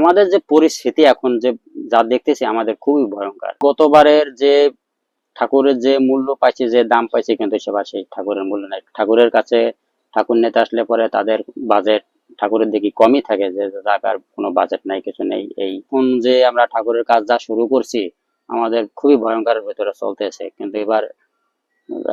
আমাদের যে পরিস্থিতি এখন যে যা দেখতেছি আমাদের খুবই ভয়ঙ্কর। গতবারের যে ঠাকুরের যে মূল্য পাইছে যে দাম পাইছে কিন্তু সেবার সেই ঠাকুরের মূল্য নাই। ঠাকুরের কাছে ঠাকুর নেতা আসলে পরে তাদের বাজেট ঠাকুরের দেখি কমই থাকে যে টাকার কোনো বাজেট নাই কিছু নেই এই। কোন যে আমরা ঠাকুরের কাজ যা শুরু করছি আমাদের খুবই ভয়ঙ্করের ভেতরে চলতেছে। কিন্তু এবার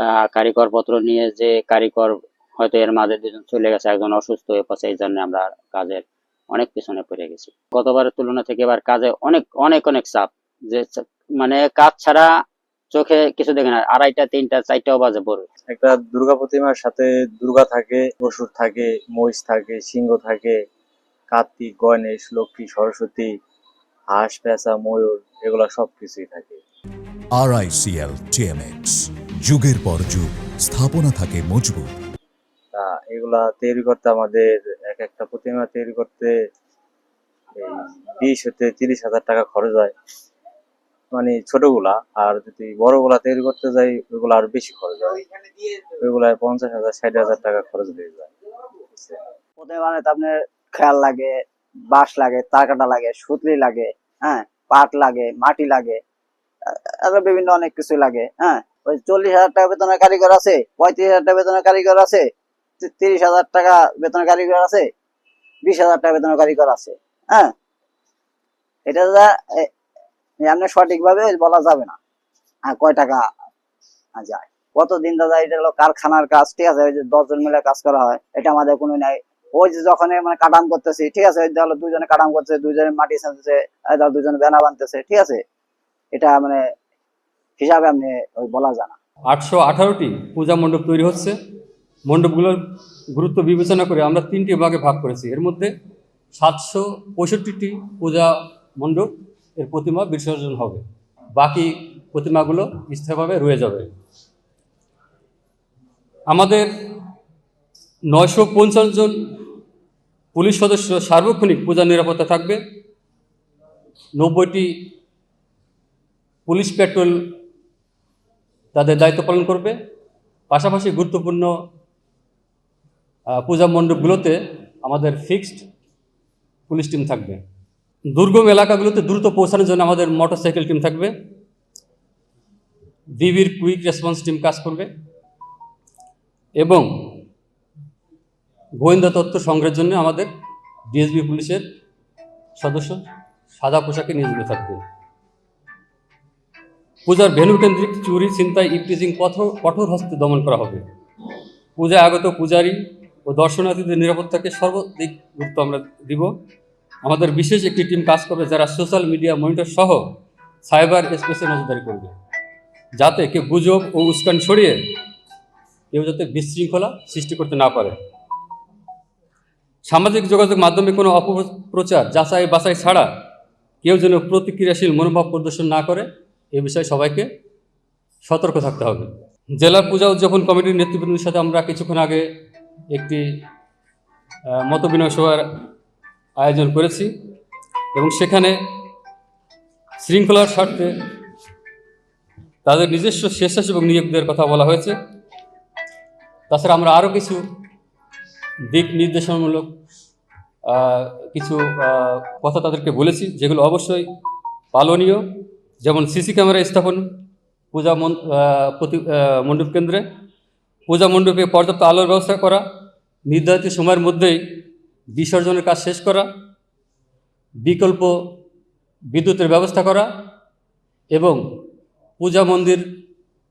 আহ, কারিগর পত্র নিয়ে যে কারিকর হয়তো এর মাঝে দুজন চলে গেছে একজন অসুস্থ হয়ে পড়ছে এই জন্য আমরা কাজের অনেক পিছনে পড়ে গেছি। গতবারের তুলনা থেকে এবার কাজে অনেক অনেক অনেক চাপ। যে মানে কাজ ছাড়া চোখে কিছু দেখে না। আড়াইটা তিনটা চারটাও বাজে পড়বে একটা দুর্গা প্রতিমার সাথে দুর্গা থাকে অসুর থাকে মহিষ থাকে সিংহ থাকে কার্তিক গণেশ লক্ষ্মী সরস্বতী হাঁস পেঁচা ময়ূর এগুলা সব কিছুই থাকে আরআইসিএল টিএমএক্স যুগের পর যুগ স্থাপনা থাকে মজবুত। তা এগুলা তৈরি করতে আমাদের এক একটা প্রতিমা তৈরি করতে বিশ হতে তিরিশ হাজার টাকা খরচ হয়। মানে ছোটগুলা, আর যদি বড়গুলা তৈরি করতে যাই, ওইগুলা আরও বেশি খরচ হয়। ওইগুলা পঞ্চাশ হাজার, ষাট হাজার টাকা খরচ হয়ে যায়। বানাতে আপনার খেয়াল লাগে, বাঁশ লাগে, তারকাটা লাগে, সুতলি লাগে হ্যাঁ পাট লাগে, মাটি লাগে আরও বিভিন্ন অনেক কিছু লাগে হ্যাঁ। ওই চল্লিশ হাজার টাকা বেতনের কারিগর আছে, পঁয়ত্রিশ হাজার টাকা বেতনের কারিগর আছে তিরিশ হাজার টাকা বেতনের কারিগর আছে, বিশ হাজার টাকা বেতনের কারিগর আছে হ্যাঁ? এটা যা, এ- এমনি সঠিকভাবে বলা যাবে না। হ্যাঁ কয় টাকা যায়। কতদিন দাদা, এটা হলো কারখানার কাজ, ঠিক আছে? ওই যে দশজন মিলে কাজ করা হয়, এটা আমাদের কোনো নাই। ওই যে যখন মানে কাটাম করতেছি, ঠিক আছে? ওই হলো দুজনে কাটাম করছে দুজনে মাটি সাজতেছে দুজনে বেনা বানতেছে ঠিক আছে? এটা মানে হিসাবে আপনি ওই বলা যায় না। আটশো আঠারোটি পূজা মণ্ডপ তৈরি হচ্ছে। মণ্ডপগুলোর গুরুত্ব বিবেচনা করে আমরা তিনটি ভাগে ভাগ করেছি। এর মধ্যে সাতশো পঁয়ষট্টিটি পূজা মণ্ডপ, এর প্রতিমা বিসর্জন হবে। বাকি প্রতিমাগুলো স্থায়ীভাবে রয়ে যাবে। আমাদের নয়শো পঞ্চাশ জন পুলিশ সদস্য সার্বক্ষণিক পূজা নিরাপত্তা থাকবে। নব্বইটি পুলিশ পেট্রোল তাদের দায়িত্ব পালন করবে। পাশাপাশি গুরুত্বপূর্ণ পূজা মণ্ডপগুলোতে আমাদের ফিক্সড পুলিশ টিম থাকবে। দুর্গম এলাকাগুলোতে দ্রুত পৌঁছানোর জন্য আমাদের মোটরসাইকেল টিম থাকবে। বিবির কুইক রেসপন্স টিম কাজ করবে। এবং গোয়েন্দা তথ্য সংগ্রহের জন্য আমাদের ডিএসবি পুলিশের সদস্য সাদা পোশাকে নিয়োজিত থাকবে। পূজার ভেন্যুকেন্দ্রিক চুরি, ছিনতাই, ইপটিজিং, কঠোর কঠোর হস্তে দমন করা হবে। পূজায় আগত পূজারী ও দর্শনার্থীদের নিরাপত্তাকে সর্বাধিক গুরুত্ব আমরা দিব। আমাদের বিশেষ একটি টিম কাজ করবে যারা সোশ্যাল মিডিয়া মনিটর সহ সাইবার স্পেসে নজরদারি করবে। যাতে কেউ গুজব ও উস্কান ছড়িয়ে কেউ যাতে বিশৃঙ্খলা সৃষ্টি করতে না পারে। সামাজিক যোগাযোগ মাধ্যমে কোনো অপপ্রচার যাচাই বাছাই ছাড়া কেউ যেন প্রতিক্রিয়াশীল মনোভাব প্রদর্শন না করে, এ বিষয়ে সবাইকে সতর্ক থাকতে হবে। জেলা পূজা উদযাপন কমিটির নেতৃবৃন্দের সাথে আমরা কিছুক্ষণ আগে একটি আহ, মতবিনিময় সভার আয়োজন করেছি এবং সেখানে শৃঙ্খলার স্বার্থে তাদের নিজস্ব স্বেচ্ছাসেবক নিয়োগ দেওয়ার কথা বলা হয়েছে। তাছাড়া আমরা আরও কিছু দিক নির্দেশনামূলক কিছু কথা তাদেরকে বলেছি যেগুলো অবশ্যই পালনীয়। যেমন সিসি ক্যামেরা স্থাপন পূজা প্রতি মণ্ডপ কেন্দ্রে পূজা মণ্ডপে পর্যাপ্ত আলোর ব্যবস্থা করা, নির্ধারিত সময়ের মধ্যেই বিসর্জনের কাজ শেষ করা, বিকল্প বিদ্যুতের ব্যবস্থা করা এবং পূজা মন্দির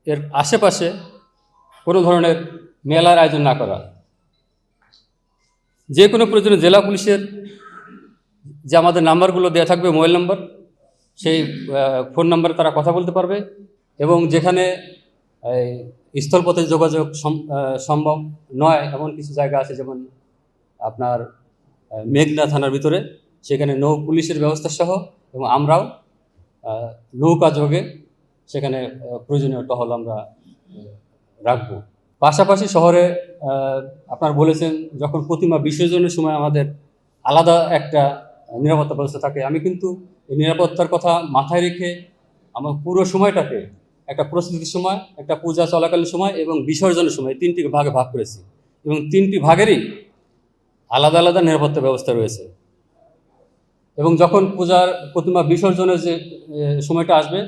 এর আশেপাশে কোনো ধরনের মেলার আয়োজন না করা। যে কোনো প্রয়োজনে জেলা পুলিশের যে আমাদের নাম্বারগুলো দেওয়া থাকবে, মোবাইল নাম্বার, সেই ফোন নাম্বারে তারা কথা বলতে পারবে এবং যেখানে স্থলপথে যোগাযোগ সম্ভব নয়, এমন কিছু জায়গা আছে যেমন, আপনার মেঘনা থানার ভিতরে। সেখানে নৌ পুলিশের ব্যবস্থা সহ এবং আমরাও নৌকা যোগে সেখানে প্রয়োজনীয় টহল আমরা রাখব। পাশাপাশি শহরে আপনার বলেছেন যখন প্রতিমা বিসর্জনের সময় আমাদের আলাদা একটা নিরাপত্তা ব্যবস্থা থাকে। আমি কিন্তু এই নিরাপত্তার কথা মাথায় রেখে আমার পুরো সময়টাকে একটা প্রস্তুতির সময়, একটা পূজা চলাকালীন সময় এবং বিসর্জনের সময় তিনটি ভাগে ভাগ করেছি। এবং তিনটি ভাগেরই আলাদা আলাদা নিরাপত্তা ব্যবস্থা রয়েছে। এবং যখন পূজার প্রতিমা বিসর্জনের যে সময়টা আসবে,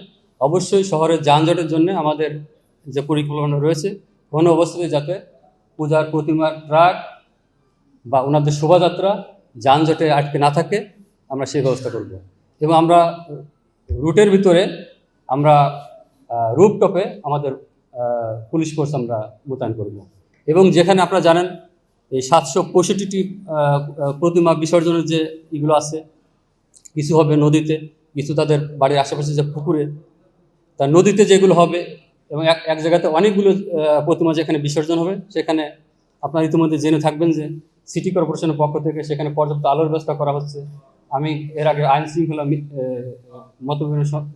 অবশ্যই শহরের যানজটের জন্য আমাদের যে পরিকল্পনা রয়েছে কোনো অবস্থাতে যাতে পূজার প্রতিমার ট্রাক বা ওনাদের শোভাযাত্রা যানজটে আটকে না থাকে, আমরা সেই ব্যবস্থা করব। এবং আমরা রুটের ভিতরে আমরা রুপটপে আমাদের পুলিশ ফোর্স আমরা মোতায়েন করব। এবং যেখানে আপনারা জানেন, এই সাতশো পঁয়ষট্টিটি প্রতিমা বিসর্জনের যে এগুলো আছে, কিছু হবে নদীতে, কিছু তাদের বাড়ির আশেপাশে যে পুকুরে, তা নদীতে যেগুলো হবে, এবং এক এক জায়গাতে অনেকগুলো প্রতিমা যেখানে বিসর্জন হবে, সেখানে আপনারা ইতিমধ্যে জেনে থাকবেন যে সিটি কর্পোরেশনের পক্ষ থেকে সেখানে পর্যাপ্ত আলোর ব্যবস্থা করা হচ্ছে। আমি এর আগে আইন শৃঙ্খলা মত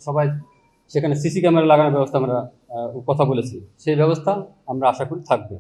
সবাই সেখানে সিসি ক্যামেরা লাগানোর ব্যবস্থা আমরা কথা বলেছি। সেই ব্যবস্থা আমরা আশা করি থাকবে।